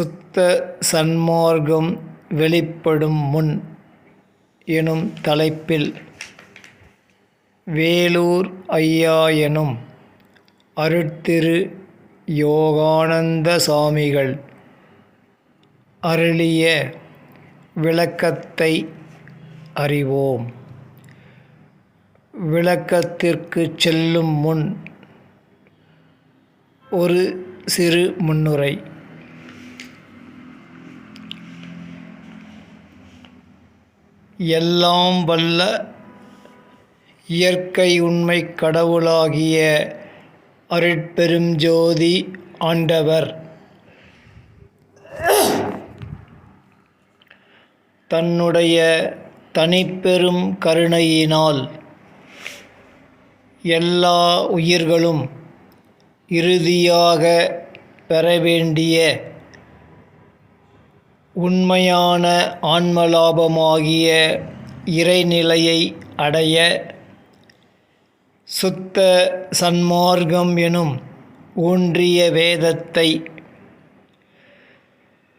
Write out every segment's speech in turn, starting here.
சுத்த சன்மார்க்கம் வெளிப்படும் முன் எனும் தலைப்பில் வேலூர் ஐயா எனும் அருட்திரு யோகானந்த சாமிகள் அருளிய விளக்கத்தை அறிவோம். விளக்கத்திற்கு செல்லும் முன் ஒரு சிறு முன்னுரை. எல்லாம் வல்ல இயற்கை உண்மை கடவுளாகிய அருட்பெரும் ஜோதி ஆண்டவர். தன்னுடைய தனிப்பெரும் கருணையினால் எல்லா உயிர்களும் இறுதியாக பெற வேண்டிய உண்மையான ஆன்மலாபமாகிய இறைநிலையை அடைய சுத்த சன்மார்க்கம் எனும் ஊன்றிய வேதத்தை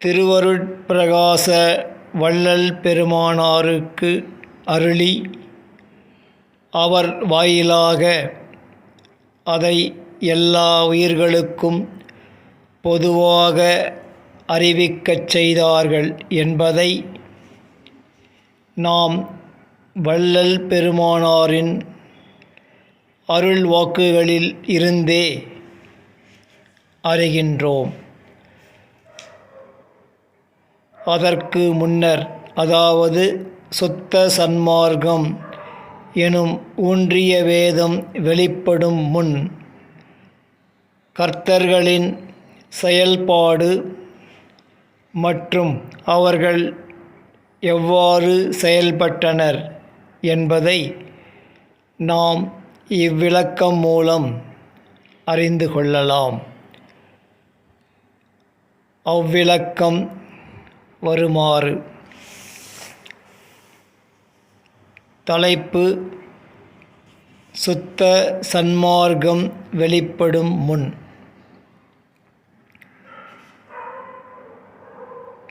திருவருட்பிரகாச வள்ளல் பெருமானாருக்கு அருளி அவர் வாயிலாக அதை எல்லா உயிர்களுக்கும் பொதுவாக அறிவிக்கச் செய்தார்கள் என்பதை நாம் வள்ளல் பெருமானாரின் அருள் வாக்குகளில் இருந்தே அறிகின்றோம். அதற்கு முன்னர் அதாவது சுத்த சன்மார்க்கம் எனும் ஊன்றிய வேதம் வெளிப்படும் முன் கர்த்தர்களின் செயல்பாடு மற்றும் அவர்கள் எவ்வாறு செயல்பட்டனர் என்பதை நாம் இவ்விளக்கம் மூலம் அறிந்து கொள்ளலாம். அவ்விளக்கம் வருமாறு. தலைப்பு சுத்த சன்மார்க்கம் வெளிப்படும் முன்.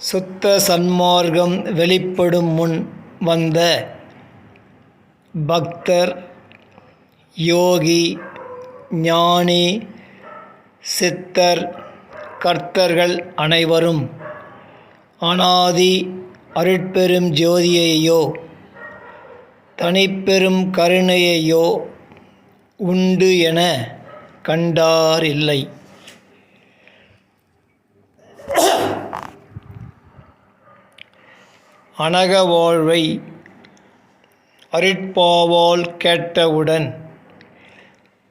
சுத்த சன்மார்க்கம் வெளிப்படும் முன் வந்த பக்தர் யோகி ஞானி சித்தர் கர்த்தர்கள் அனைவரும் அனாதி அருட்பெரும் ஜோதியையோ தனிப்பெரும் கருணையையோ உண்டு என கண்டாரில்லை அனக வாழ்வை அருட்பாவால் கேட்டவுடன்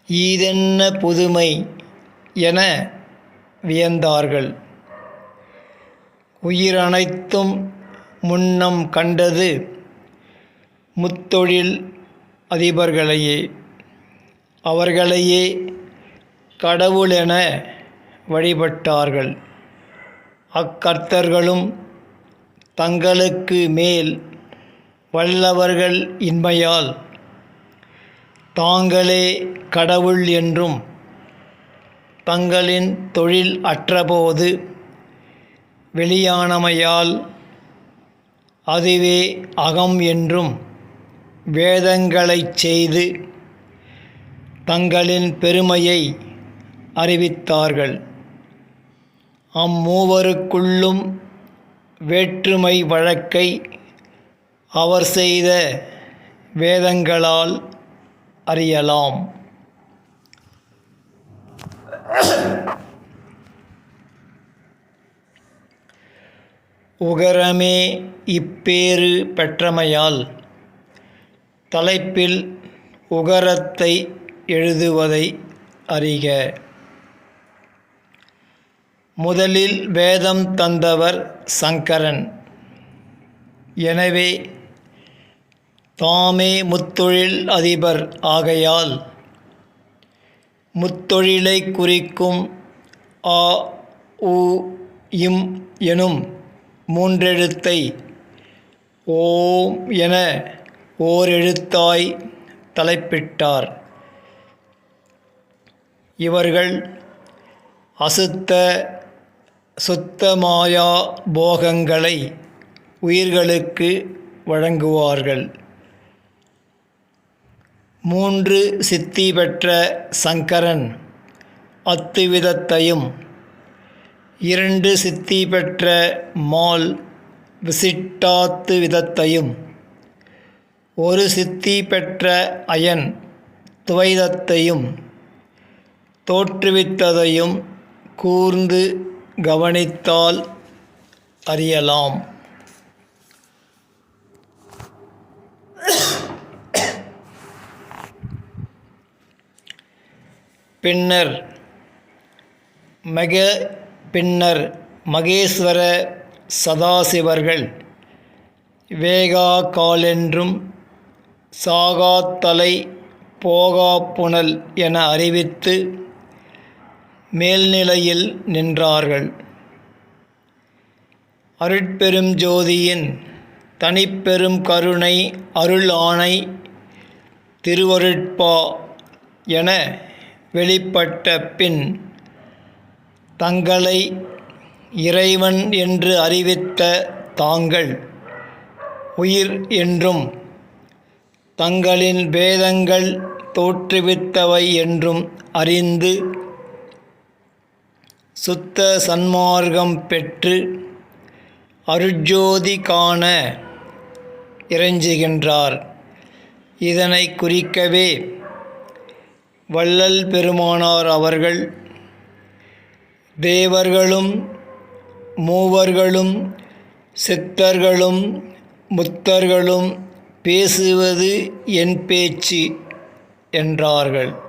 ஈதென்ன புதுமை என வியந்தார்கள். உயிரனைத்தும் முன்னம் கண்டது முத்தொழில் அதிபர்களையே. அவர்களையே கடவுளென வழிபட்டார்கள். அக்கர்த்தர்களும் தங்களுக்கு மேல் வல்லவர்கள் இன்மையால் தாங்களே கடவுள் என்றும் தங்களின் தொழில் அற்றபோது வெளியானமையால் அதுவே அகம் என்றும் வேதங்களைச் செய்து தங்களின் பெருமையை அறிவித்தார்கள். அம்மூவருக்குள்ளும் வேற்றுமை வழக்கை அவர் செய்த வேதங்களால் அறியலாம். உகரமே இப்பேறு பெற்றமையால் தலைப்பில் உகரத்தை எழுதுவதை அறிக. முதலில் வேதம் தந்தவர் சங்கரன். எனவே தாமே முத்தொழில் அதிபர் ஆகையால் முத்தொழிலை குறிக்கும் ஆ உ இம் எனும் மூன்றெழுத்தை ஓம் என ஓரெழுத்தாய் தலைப்பிட்டார். இவர்கள் அசுத்த சுத்தமாயா போகங்களை உயிர்களுக்கு வழங்குவார்கள். மூன்று சித்தி பெற்ற சங்கரன் அத்துவிதத்தையும் இரண்டு சித்தி பெற்ற மால் விசிட்டாத்து விதத்தையும் ஒரு சித்தி பெற்ற அயன் துவைதத்தையும் தோற்றுவித்ததையும் கூர்ந்து கவனித்தால் அறியலாம். பின்னர் மக பின்னர் மகேஸ்வர சதாசிவர்கள் வேகா காலென்றும் சாகாத்தலை போகாப்புணல் என அறிவித்து மேல்நிலையில் நின்றார்கள். அருட்பெரும் ஜோதியின் தனிப்பெரும் கருணை அருள் ஆணை திருவருட்பா என வெளிப்பட்ட பின் தங்களை இறைவன் என்று அறிவித்த தாங்கள் உயிர் என்றும் தங்களின் வேதங்கள் தோற்றுவித்தவை என்றும் அறிந்து சுத்த சன்மார்க்கம் பெற்று அருட்ஜோதி காண இறைஞ்சுகின்றார். இதனை குறிக்கவே வள்ளல் பெருமானார் அவர்கள் தேவர்களும் மூவர்களும் சித்தர்களும் முத்தர்களும் பேசுவது என் பேச்சு என்றார்கள்.